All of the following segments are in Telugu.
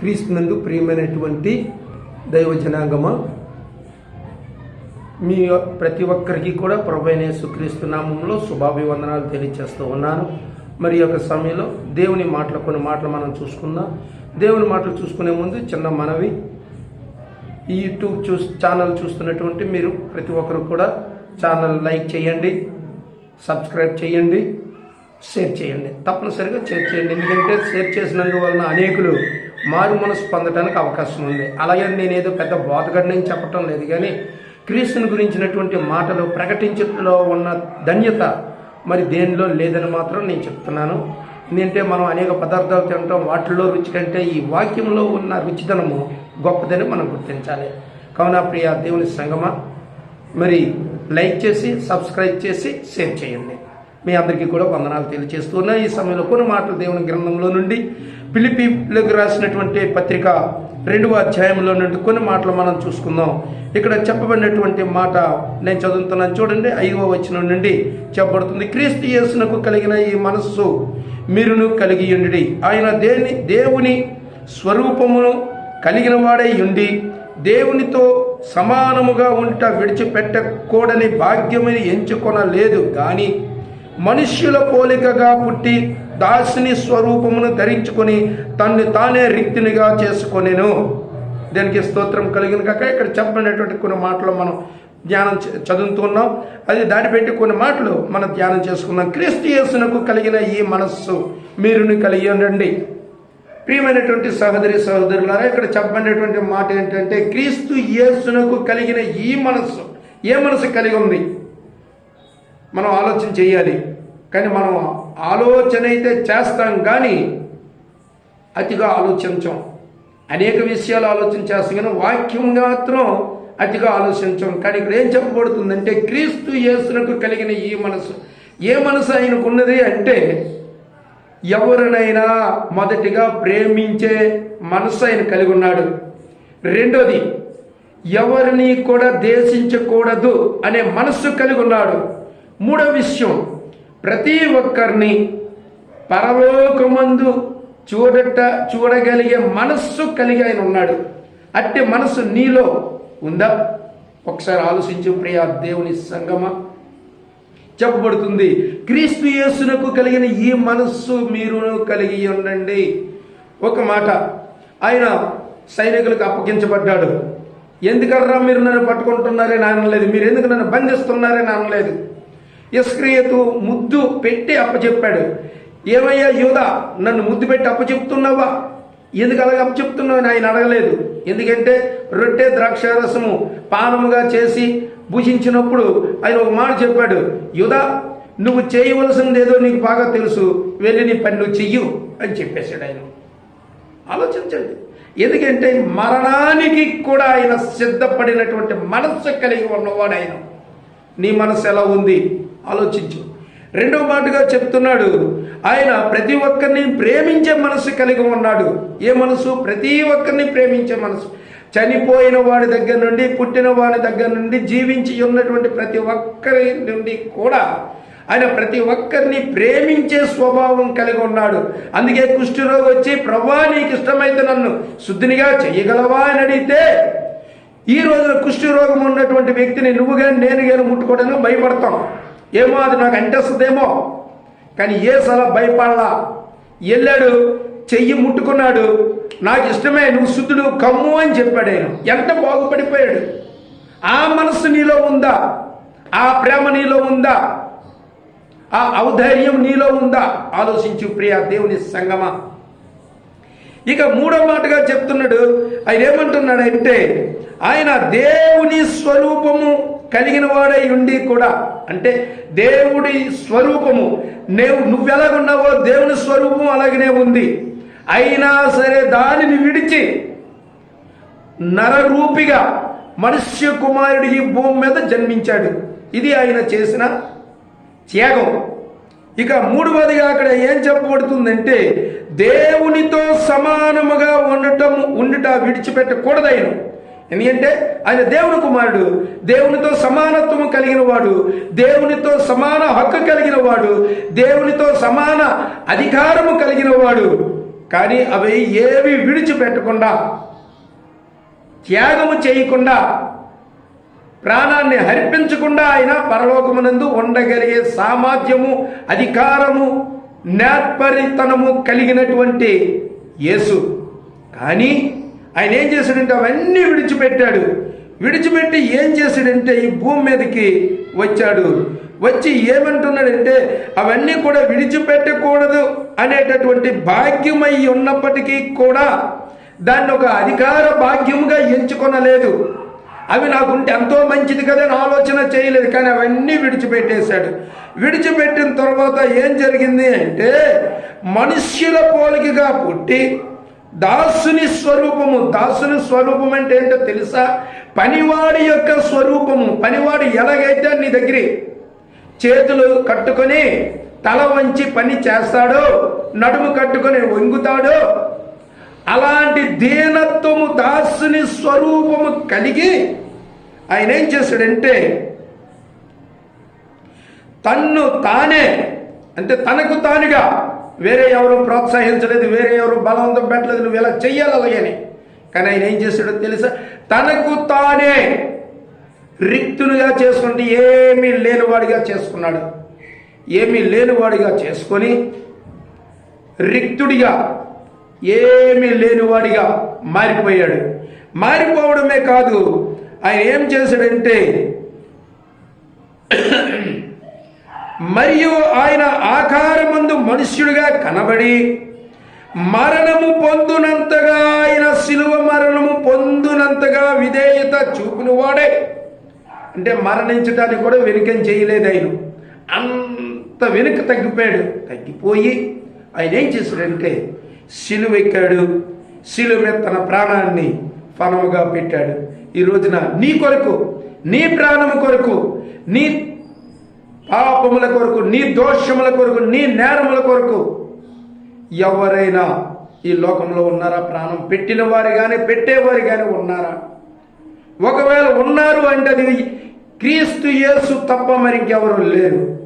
క్రీస్తునందు ప్రియమైనటువంటి దైవ జనాంగమ? మీ ప్రతి ఒక్కరికి కూడా ప్రభైన క్రీస్తు నామంలో శుభాభివందనాలు తెలియజేస్తూ ఉన్నాను. మరి ఒక యొక్క సమయంలో దేవుని మాటలు కొన్ని మాటలు మనం చూసుకుందాం. దేవుని మాటలు చూసుకునే ముందు చిన్న మనవి. ఈ యూట్యూబ్ చూ ఛానల్ చూస్తున్నటువంటి మీరు ప్రతి ఒక్కరు కూడా ఛానల్ లైక్ చేయండి సబ్స్క్రైబ్ చేయండి షేర్ చేయండి. తప్పనిసరిగా షేర్ చేయండి. ఎందుకంటే షేర్ చేసినందువలన అనేకులు మారు మనసు పొందడానికి అవకాశం ఉంది. అలాగే నేను ఏదో పెద్ద బోధగడ్డని చెప్పటం లేదు. కానీ క్రీస్తుని గురించినటువంటి మాటలు ప్రకటించడంలో ఉన్న ధన్యత మరి దేనిలో లేదని మాత్రం నేను చెప్తున్నాను. ఎందుకంటే మనం అనేక పదార్థాలు తింటాం. వాటిల్లో రుచి కంటే ఈ వాక్యంలో ఉన్న రుచిదనము గొప్పదని మనం గుర్తించాలి. కావున ప్రియ దేవుని సంగమ. మరి లైక్ చేసి సబ్స్క్రైబ్ చేసి షేర్ చేయండి. మీ అందరికీ కూడా వందనాలు తెలియజేస్తున్నా ఈ సమయంలో కొన్ని మాటలు దేవుని గ్రంథంలో నుండి పిలిపిలకు రాసినటువంటి పత్రిక రెండవ అధ్యాయంలో నుండి కొన్ని మాటలు మనం చూసుకుందాం. ఇక్కడ చెప్పబడినటువంటి మాట నేను చదువుతున్నాను చూడండి. ఐదవ వచనం నుండి చెప్పబడుతుంది. క్రీస్తు యేసునకు కలిగిన ఈ మనస్సు మీరును కలిగి ఉండి ఆయన దేని దేవుని స్వరూపమును కలిగిన వాడై ఉండి దేవునితో సమానముగా ఉంట విడిచిపెట్టకూడని భాగ్యమని ఎంచుకొనలేదు. కానీ మనుష్యుల పోలికగా పుట్టి దాసిని స్వరూపమును ధరించుకొని తన్ను తానే రిక్తినిగా చేసుకొనేను. దీనికి స్తోత్రం కలిగిన కాక ఇక్కడ చెప్పబడినటువంటి కొన్ని మాటలు మనం ధ్యానం చదువుతున్నాం. అది దాన్ని పెట్టి కొన్ని మాటలు మనం ధ్యానం చేసుకుందాం. క్రీస్తు కలిగిన ఈ మనస్సు మీరుని కలిగి ఉండండి. ప్రియమైనటువంటి సహోదరి సహోదరులారా ఇక్కడ చెప్పబడినటువంటి మాట ఏంటంటే క్రీస్తు యేసునకు కలిగిన ఈ మనస్సు ఏ మనసు కలిగి ఉంది? మనం ఆలోచన చేయాలి. కానీ మనం ఆలోచన అయితే చేస్తాం కానీ అతిగా ఆలోచించం. అనేక విషయాలు ఆలోచన చేస్తాం కానీ వాక్యం మాత్రం అతిగా ఆలోచించం. కానీ ఇక్కడ ఏం చెప్పబడుతుందంటే క్రీస్తు యేసునకు కలిగిన ఈ మనసు. ఏ మనసు ఆయనకు ఉన్నది అంటే ఎవరినైనా మొదటిగా ప్రేమించే మనసు ఆయన కలిగి ఉన్నాడు. రెండోది ఎవరిని కూడా దేశించకూడదు అనే మనస్సు కలిగి ఉన్నాడు. మూడో విషయం ప్రతి ఒక్కరిని పరలోకమందు చూడట చూడగలిగే మనస్సు కలిగి ఆయన ఉన్నాడు. అట్టి మనస్సు నీలో ఉందా? ఒకసారి ఆలోచించు ప్రియా దేవుని సంగమ చెప్పబడుతుంది. క్రీస్తు యేసునకు కలిగిన ఈ మనస్సు మీరును కలిగి ఉండండి. ఒక మాట ఆయన సైనికులకు అప్పగించబడ్డాడు. ఎందుకర్రా మీరు నన్ను పట్టుకుంటున్నారని అనలేదు? మీరు ఎందుకు నన్ను బంధిస్తున్నారని అనలేదు? ఇస్క్రియతు ముద్దు పెట్టి అప్పచెప్పాడు. ఏమయ్యా యూదా నన్ను ముద్దు పెట్టి అప్పచెప్తున్నావా? ఎందుకు అలాగ అప్పచెప్తున్నావు అని ఆయన అడగలేదు. ఎందుకంటే రొట్టె ద్రాక్షారసము పానముగా చేసి భుజించినప్పుడు ఆయన ఒక మాట చెప్పాడు. యుధా నువ్వు చేయవలసింది ఏదో నీకు బాగా తెలుసు. వెళ్ళి నీ పని నువ్వు చెయ్యు అని చెప్పేశాడు ఆయన. ఆలోచించండి. ఎందుకంటే మరణానికి కూడా ఆయన సిద్ధపడినటువంటి మనస్సు కలిగి ఉన్నవాడు ఆయన. నీ మనసు ఎలా ఉంది? ఆలోచించు. రెండవ మాటగా చెప్తున్నాడు ఆయన ప్రతి ఒక్కరిని ప్రేమించే మనసు కలిగి ఉన్నాడు. ఏ మనసు ప్రతి ఒక్కరిని ప్రేమించే మనసు చనిపోయిన వాడి దగ్గర నుండి పుట్టిన వాడి దగ్గర నుండి జీవించి ఉన్నటువంటి ప్రతి ఒక్కరి నుండి కూడా ఆయన ప్రతి ఒక్కరిని ప్రేమించే స్వభావం కలిగి ఉన్నాడు. అందుకే కుష్ఠరోగి వచ్చి ప్రభా నీకు ఇష్టమైతే నన్ను శుద్ధినిగా చేయగలవా? అని అడిగితే ఈ రోజున కుష్ఠరోగం ఉన్నటువంటి వ్యక్తిని నువ్వు కానీ నేను కానీ ముట్టుకోవడానికి భయపడతాం. ఏమో అది నాకు అంటేస్తుందేమో. కానీ ఏ సలా భయపడలా. వెళ్ళాడు చెయ్యి ముట్టుకున్నాడు. నాకు ఇష్టమే నువ్వు శుద్ధుడు కమ్ము అని చెప్పాడు ఆయన. ఎంత బాగుపడిపోయాడు. ఆ మనసు నీలో ఉందా? ఆ ప్రేమ నీలో ఉందా? ఆ ఔదార్యం నీలో ఉందా? ఆలోచించు ప్రియ దేవుని సంగమ. ఇక మూడో మాటగా చెప్తున్నాడు. ఆయన ఏమంటున్నాడంటే ఆయన దేవుని స్వరూపము కలిగిన వాడై ఉండి కూడా అంటే దేవుడి స్వరూపము నేవు నువ్వెలాగున్నావో దేవుని స్వరూపం అలాగనే ఉంది. అయినా సరే దానిని విడిచి నరరూపిగా మనుష్య కుమారుడు ఈ భూమి మీద జన్మించాడు. ఇది ఆయన చేసిన త్యాగం. ఇక మూడవదిగా అక్కడ ఏం చెప్పబడుతుందంటే దేవునితో సమానముగా ఉండటం ఉండుట విడిచిపెట్టకూడదు ఆయన ఎందుకంటే ఆయన దేవుని కుమారుడు. దేవునితో సమానత్వము కలిగిన వాడు. దేవునితో సమాన హక్కు కలిగిన వాడు. దేవునితో సమాన అధికారము కలిగిన వాడు. కానీ అవి ఏవి విడిచిపెట్టకుండా త్యాగము చేయకుండా ప్రాణాన్ని హర్పించకుండా ఆయన పరలోకమునందు ఉండగలిగే సామర్థ్యము అధికారము నేర్పరితనము కలిగినటువంటి యేసు. కానీ ఆయన ఏం చేశాడంటే అవన్నీ విడిచిపెట్టాడు. విడిచిపెట్టి ఏం చేశాడంటే ఈ భూమి మీదకి వచ్చాడు. వచ్చి ఏమంటున్నాడంటే అవన్నీ కూడా విడిచిపెట్టకూడదు అనేటటువంటి భాగ్యమై ఉన్నప్పటికీ కూడా దాన్ని ఒక అధికార భాగ్యముగా ఎంచుకొనలేదు. అవి నాకుంటే ఎంతో మంచిది కదా అని ఆలోచన చేయలేదు కానీ అవన్నీ విడిచిపెట్టేశాడు. విడిచిపెట్టిన తర్వాత ఏం జరిగింది అంటే మనుష్యుల పోలికగా పుట్టి దాసుని స్వరూపము. దాసుని స్వరూపం అంటే ఏంటో తెలుసా? పనివాడి యొక్క స్వరూపము. పనివాడు ఎలాగైతే నీ దగ్గర చేతులు కట్టుకొని తల వంచి పని చేస్తాడో నడుము కట్టుకొని వంగుతాడో అలాంటి దీనత్వము దాసుని స్వరూపము కలిగి ఆయన ఏం చేశాడంటే తన్ను తానే అంటే తనకు తానుగా వేరే ఎవరు ప్రోత్సహించలేదు వేరే ఎవరు బలవంతం పెట్టలేదు నువ్వు ఇలా చెయ్యాలి అలాగని కానీ ఆయన ఏం చేశాడో తెలుసా? తనకు తానే రిక్తులుగా చేసుకుంటే ఏమీ లేనివాడిగా చేసుకున్నాడు. ఏమీ లేనివాడిగా చేసుకొని రిక్తుడిగా ఏమీ లేనివాడిగా మారిపోయాడు. మారిపోవడమే కాదు ఆయన ఏం చేశాడంటే మరియు ఆయన ఆకారమందు మనుష్యుడిగా కనబడి మరణము పొందునంతగా ఆయన శిలువ మరణము పొందునంతగా విధేయత చూపును వాడే. అంటే మరణించడానికి కూడా వెనుకం చేయలేదు ఆయన. అంత వెనుక తగ్గిపోయాడు. తగ్గిపోయి ఆయన ఏం చేశాడంటే శిలువ ఎక్కాడు. శిలువ మీద తన ప్రాణాన్ని ఫనముగా పెట్టాడు. ఈ రోజున నీ కొరకు నీ ప్రాణము కొరకు నీ పాపముల కొరకు నీ దోషముల కొరకు నీ నేరముల కొరకు ఎవరైనా ఈ లోకంలో ఉన్నారా? ప్రాణం పెట్టిన వారు కానీ పెట్టేవారు కానీ ఉన్నారా? ఒకవేళ ఉన్నారు అంటే అది క్రీస్తు యేసు తప్ప మరింకెవరు లేరు.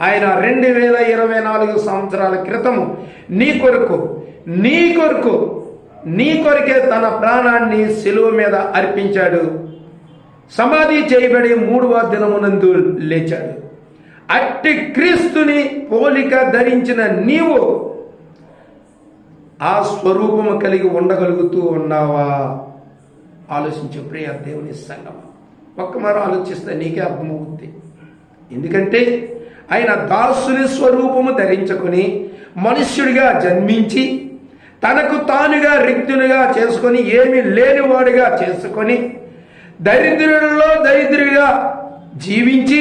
ఆయన రెండు వేల ఇరవై నాలుగు సంవత్సరాల క్రితము నీ కొరకు నీ కొరకు నీ కొరకే తన ప్రాణాన్ని సెలువ మీద అర్పించాడు. సమాధి చేయబడి మూడవ దినమునందు లేచాడు. అట్టి క్రీస్తుని పోలిక ధరించిన నీవు ఆ స్వరూపము కలిగి ఉండగలుగుతూ ఉన్నావా? ఆలోచించే ప్రియ దేవుని సంగమ. ఒక్క మరో ఆలోచిస్తే నీకే అర్థమవుద్ది. ఎందుకంటే ఆయన దాసుని స్వరూపము ధరించుకొని మనుష్యుడిగా జన్మించి తనకు తానుగా రిక్తునిగా చేసుకొని ఏమి లేనివాడిగా చేసుకొని దరిద్రులలో దరిద్రుడిగా జీవించి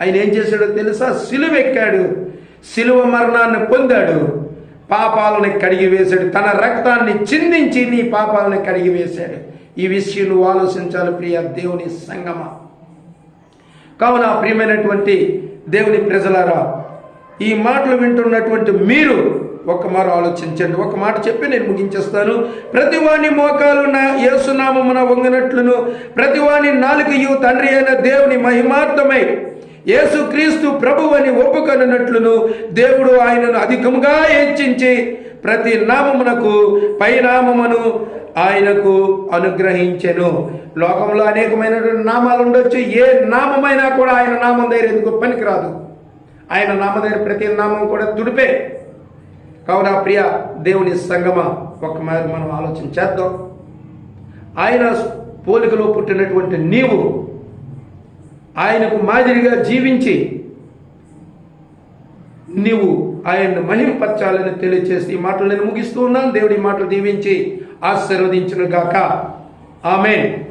ఆయన ఏం చేశాడో తెలుసా? సిలువ ఎక్కాడు. సిలువ మరణాన్ని పొందాడు. పాపాలని కడిగి వేశాడు. తన రక్తాన్ని చిందించి నీ పాపాలను కడిగి వేశాడు. ఈ విషయం నువ్వు ఆలోచించాలి ప్రియ దేవుని సంగమ. కావున ప్రియమైనటువంటి దేవుని ప్రజలారా ఈ మాటలు వింటున్నటువంటి మీరు ఒక మరో ఆలోచించండి. ఒక మాట చెప్పి నేను ముగించేస్తాను. ప్రతివాని మోకాలు నా యేసునామమున వంగినట్లును. ప్రతివాని నాలుకయు తండ్రి అయిన దేవుని మహిమార్థమై యేసుక్రీస్తు ప్రభువని ఒప్పుకొనినట్లును దేవుడు ఆయనను అధికముగా హెచ్చించి ప్రతి నామమునకు పైనామమును ఆయనకు అనుగ్రహించెను. లోకంలో అనేకమైనటువంటి నామాలు ఉండొచ్చు. ఏ నామమైనా కూడా ఆయన నామం దగ్గర ఎందుకు పనికిరాదు? ఆయన నామ దగ్గర ప్రతి నామం కూడా తుడిపే. కావున ప్రియ దేవుని సంగమ ఒక మాది మనం ఆలోచన చేద్దాం. ఆయన పోలికలో పుట్టినటువంటి నీవు ఆయనకు మాదిరిగా జీవించి నీవు ఆయన్ని మహింపరచాలని తెలియచేసి ఈ మాటలు నేను ముగిస్తూ ఉన్నాను. దేవుడి మాటలు దీవించి ఆశీర్వదించును గాక ఆమెన్.